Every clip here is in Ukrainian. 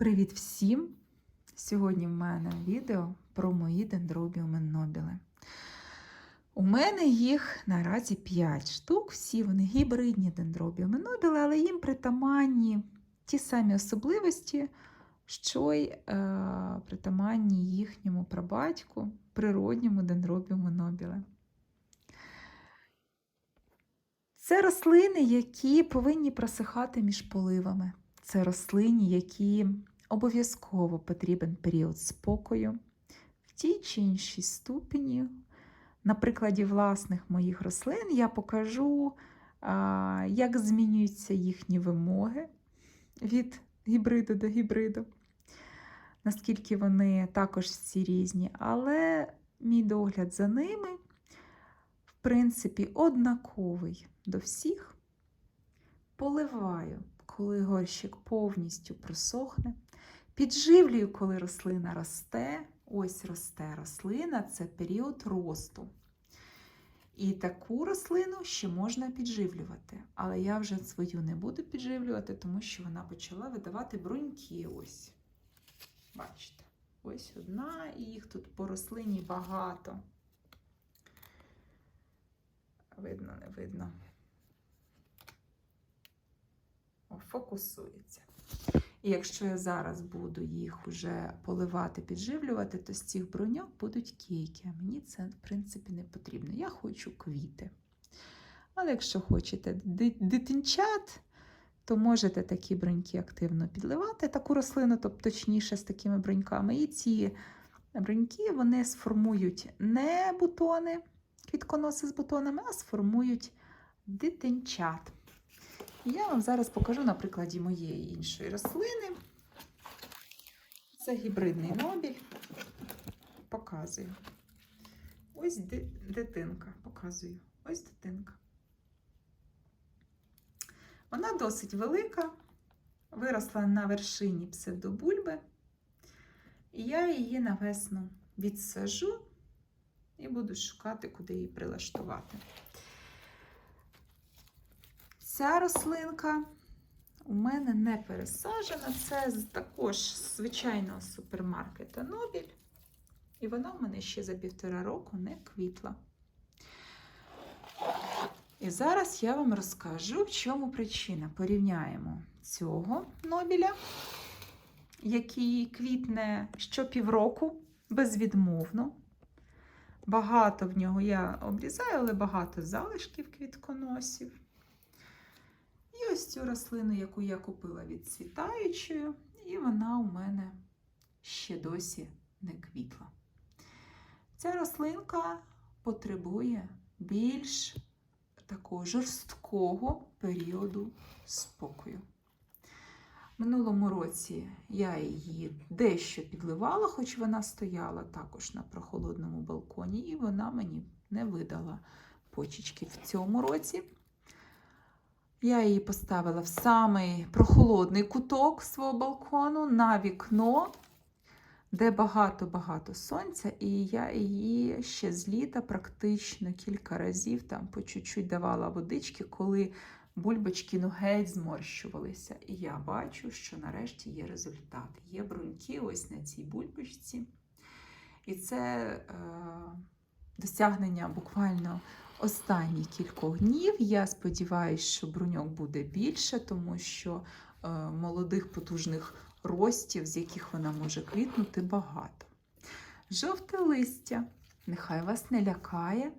Привіт всім! Сьогодні в мене відео про мої дендробіуми нобіли. У мене їх наразі 5 штук, всі вони гібридні дендробіуми нобіли, але їм притаманні ті самі особливості, що й е, притаманні їхньому прабатьку, природньому дендробіуму нобіле. Це рослини, які повинні просихати між поливами. Це рослині, які обов'язково потрібен період спокою в тій чи іншій ступені. На прикладі власних моїх рослин я покажу, як змінюються їхні вимоги від гібриду до гібриду, наскільки вони також всі різні, але мій догляд за ними, в принципі, однаковий до всіх. Поливаю, коли горщик повністю просохне. Підживлюю, коли рослина росте. Ось росте рослина це період росту. І таку рослину ще можна підживлювати. Але я вже свою не буду підживлювати, тому що вона почала видавати бруньки. Ось. Бачите, ось одна, і їх тут по рослині багато. Видно, не видно. О, фокусується. І якщо я зараз буду їх вже поливати, підживлювати, то з цих броньок будуть кейки. А мені це, в принципі, не потрібно. Я хочу квіти. Але якщо хочете дитинчат, то можете такі броньки активно підливати, таку рослину, тобто точніше з такими броньками. І ці броньки вони сформують не бутони, квітконоси з бутонами, а сформують дитинчат. Я вам зараз покажу на прикладі моєї іншої рослини. Це гібридний нобіль. Показую. Ось дитинка. Показую. Ось дитинка. Вона досить велика, виросла на вершині псевдобульби. І я її на весну відсажу і буду шукати, куди її прилаштувати. Ця рослинка у мене не пересаджена. Це також звичайного супермаркета Нобіль. І вона в мене ще за півтора року не квітла. І зараз я вам розкажу, в чому причина. Порівняємо цього Нобіля, який квітне щопівроку безвідмовно. Багато в нього я обрізаю, але багато залишків квітконосів. Ось цю рослину, яку я купила відцвітаючою, і вона у мене ще досі не квітла. Ця рослинка потребує більш такого жорсткого періоду спокою. Минулому році я її дещо підливала, хоч вона стояла також на прохолодному балконі, і вона мені не видала почечки в цьому році. Я її поставила в самий прохолодний куток свого балкону на вікно, де багато-багато сонця, і я її ще з літа практично кілька разів там по чуть-чуть давала водички, коли бульбочки ну, геть зморщувалися. І я бачу, що нарешті є результат. Є бруньки ось на цій бульбочці. І це е, досягнення буквально останні кількох днів. Я сподіваюся, що бруньок буде більше, тому що е, молодих потужних ростів, з яких вона може квітнути, багато. Жовте листя, нехай вас не лякає,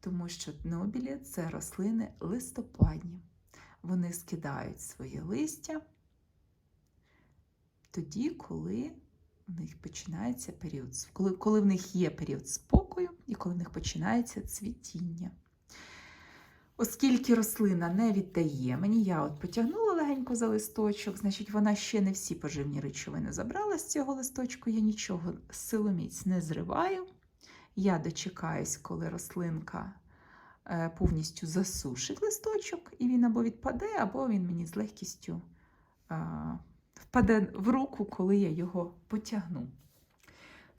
тому що нобілі це рослини листопадні. Вони скидають своє листя тоді, коли в них починається період, коли, коли в них є період спокою і коли в них починається цвітіння. Оскільки рослина не віддає мені, я от потягнула легенько за листочок, значить, вона ще не всі поживні речовини забрала з цього листочку, я нічого силоміць не зриваю. Я дочекаюсь, коли рослинка е, повністю засушить листочок, і він або відпаде, або він мені з легкістю впаде в руку, коли я його потягну.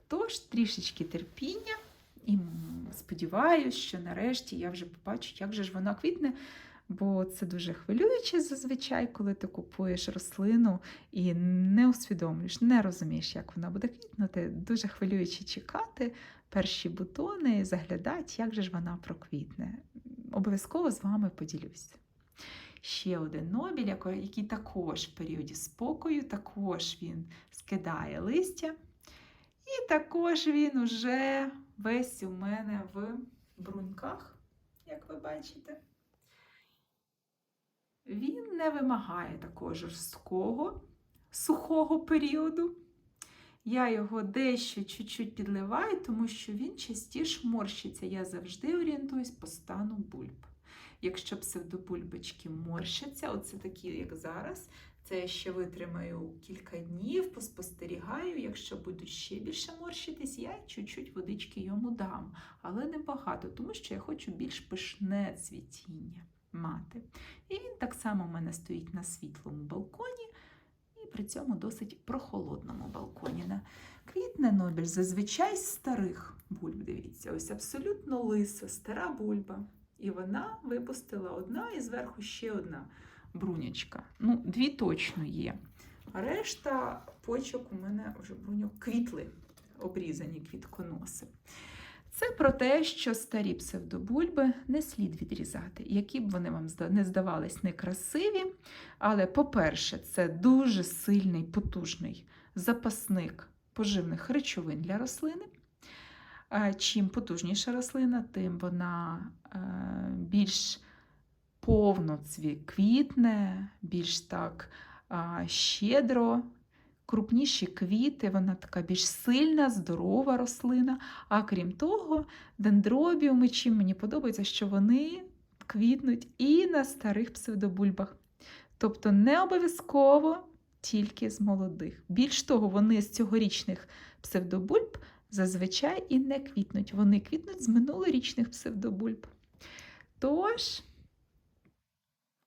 Тож, трішечки терпіння, і сподіваюся, що нарешті я вже побачу, як же ж вона квітне. Бо це дуже хвилююче зазвичай, коли ти купуєш рослину і не усвідомлюєш, не розумієш, як вона буде квітнути. Дуже хвилююче чекати перші бутони, заглядати, як же ж вона проквітне. Обов'язково з вами поділюся. Ще один нобіль, який також в періоді спокою, також він скидає листя. І також він уже весь у мене в бруньках, як ви бачите. Він не вимагає такого жорсткого, сухого періоду. Я його дещо чуть-чуть підливаю, тому що він частіше морщиться. Я завжди орієнтуюсь по стану бульб. Якщо псевдобульбочки морщаться, оце такі, як зараз, це я ще витримаю кілька днів, поспостерігаю. Якщо будуть ще більше морщитись, я чуть-чуть водички йому дам, але не багато, тому що я хочу більш пишне цвітіння мати. І він так само в мене стоїть на світлому балконі, і при цьому досить прохолодному балконі. Квітне Нобель зазвичай з старих бульб. Дивіться, ось абсолютно лиса, стара бульба. І вона випустила одна і зверху ще одна брунячка. Ну, дві точно є. А решта почок у мене вже бруньок квітли, обрізані квітконоси. Це про те, що старі псевдобульби не слід відрізати, які б вони вам не здавались некрасиві. Але, по-перше, це дуже сильний, потужний запасник поживних речовин для рослини. Чим потужніша рослина, тим вона е, більш повно квітне, більш так щедро, крупніші квіти, вона така більш сильна, здорова рослина. А крім того, дендробіуми, чим мені подобається, що вони квітнуть і на старих псевдобульбах. Тобто не обов'язково тільки з молодих. Більш того, вони з цьогорічних псевдобульб зазвичай і не квітнуть. Вони квітнуть з минулорічних псевдобульб. Тож,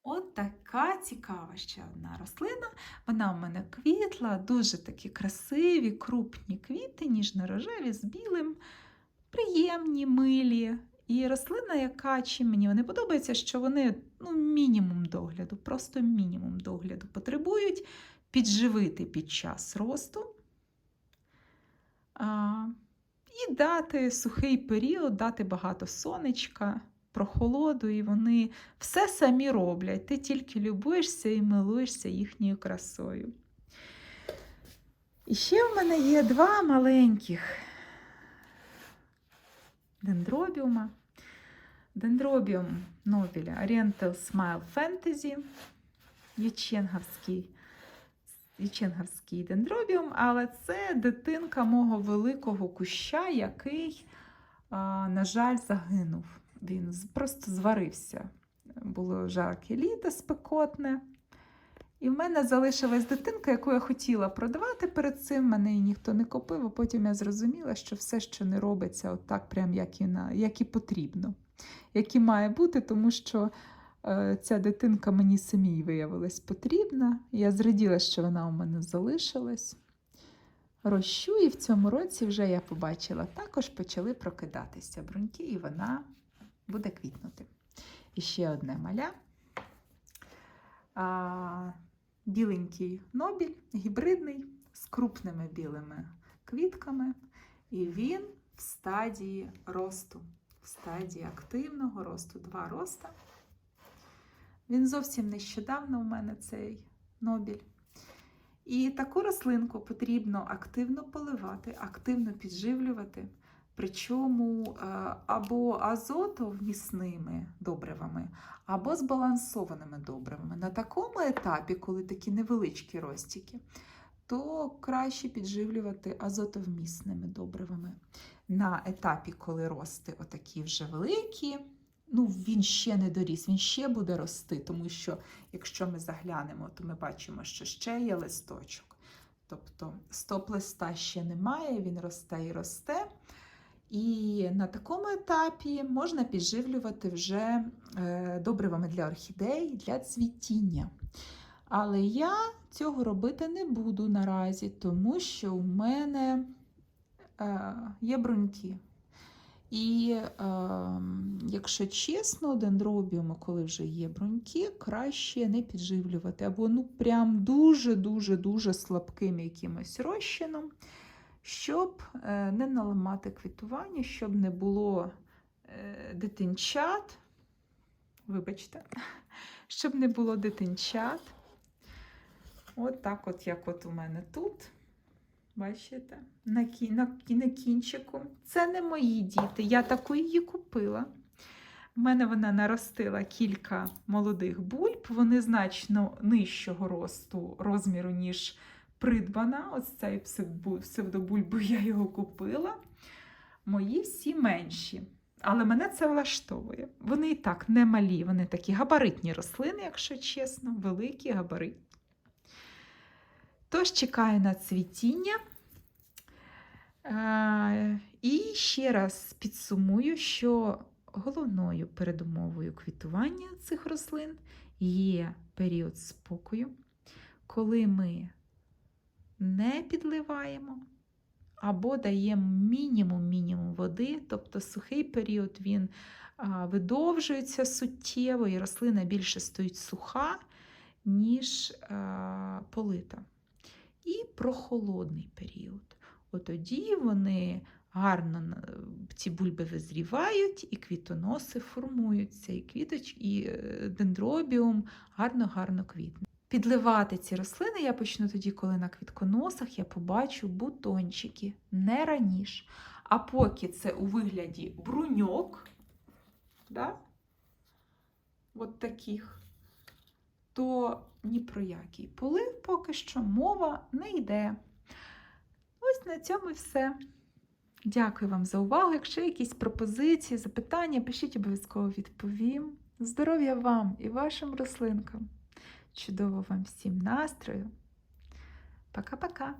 от така цікава ще одна рослина. Вона в мене квітла, дуже такі красиві, крупні квіти, ніжно-рожеві з білим, приємні, милі. І рослина, яка чим мені вони подобається, що вони ну, мінімум догляду, просто мінімум догляду потребують підживити під час росту. А, і дати сухий період, дати багато сонечка, прохолоду, і вони все самі роблять. Ти тільки любуєшся і милуєшся їхньою красою. І ще в мене є два маленьких дендробіума. Дендробіум Нобеля Oriental Smile Fantasy, яченгавський Яченгавський дендробіум, але це дитинка мого великого куща, який, на жаль, загинув. Він просто зварився. Було жарке літо спекотне. І в мене залишилась дитинка, яку я хотіла продавати перед цим. Мене її ніхто не купив, а потім я зрозуміла, що все, що не робиться, отак, прям як і, на, як і потрібно, як і має бути, тому що Е, Ця дитинка мені самій виявилась потрібна. Я зраділа, що вона у мене залишилась. Рощу, і в цьому році вже я побачила, також почали прокидатися бруньки, і вона буде квітнути. І ще одне маля. А, біленький нобіль, гібридний, з крупними білими квітками. І він в стадії росту, в стадії активного росту, два роста. Він зовсім нещодавно у мене цей нобіль. І таку рослинку потрібно активно поливати, активно підживлювати, причому е, або азотовмісними добривами, або збалансованими добривами. На такому етапі, коли такі невеличкі ростики, то краще підживлювати азотовмісними добривами. На етапі, коли рости отакі вже великі, ну, він ще не доріс, він ще буде рости, тому що якщо ми заглянемо, то ми бачимо, що ще є листочок. Тобто стоп листа ще немає, він росте і росте. І на такому етапі можна підживлювати вже е, добривами для орхідей, для цвітіння. Але я цього робити не буду наразі, тому що у мене е, є бруньки. І, е, якщо чесно, дендробіуми, коли вже є бруньки, краще не підживлювати. Або ну прям дуже-дуже-дуже слабким якимось розчином, щоб е, не наламати квітування, щоб не було е, дитинчат. Вибачте, щоб не було дитинчат. От так, от як от у мене тут. Бачите? На, кі, на, на кінчику. Це не мої діти. Я таку її купила. У мене вона наростила кілька молодих бульб. Вони значно нижчого росту розміру, ніж придбана. Ось цей псевдобу- псевдобульбу я його купила. Мої всі менші. Але мене це влаштовує. Вони і так не малі, вони такі габаритні рослини, якщо чесно, великі габаритні. Тож чекаю на цвітіння. Е, І ще раз підсумую, що головною передумовою квітування цих рослин є період спокою, коли ми не підливаємо або даємо мінімум-мінімум води, тобто сухий період він видовжується суттєво, і рослина більше стоїть суха, ніж полита. І прохолодний період. От тоді вони гарно ці бульби визрівають, і квітоноси формуються, і квіточ, і е, дендробіум гарно-гарно квітне. Підливати ці рослини я почну тоді, коли на квітконосах я побачу бутончики, не раніше. А поки це у вигляді бруньок, да? от таких, то ні про який полив поки що мова не йде. Ось на цьому і все. Дякую вам за увагу. Якщо якісь пропозиції, запитання, пишіть обов'язково відповім. Здоров'я вам і вашим рослинкам! Чудово вам всім настрою! Пока-пока!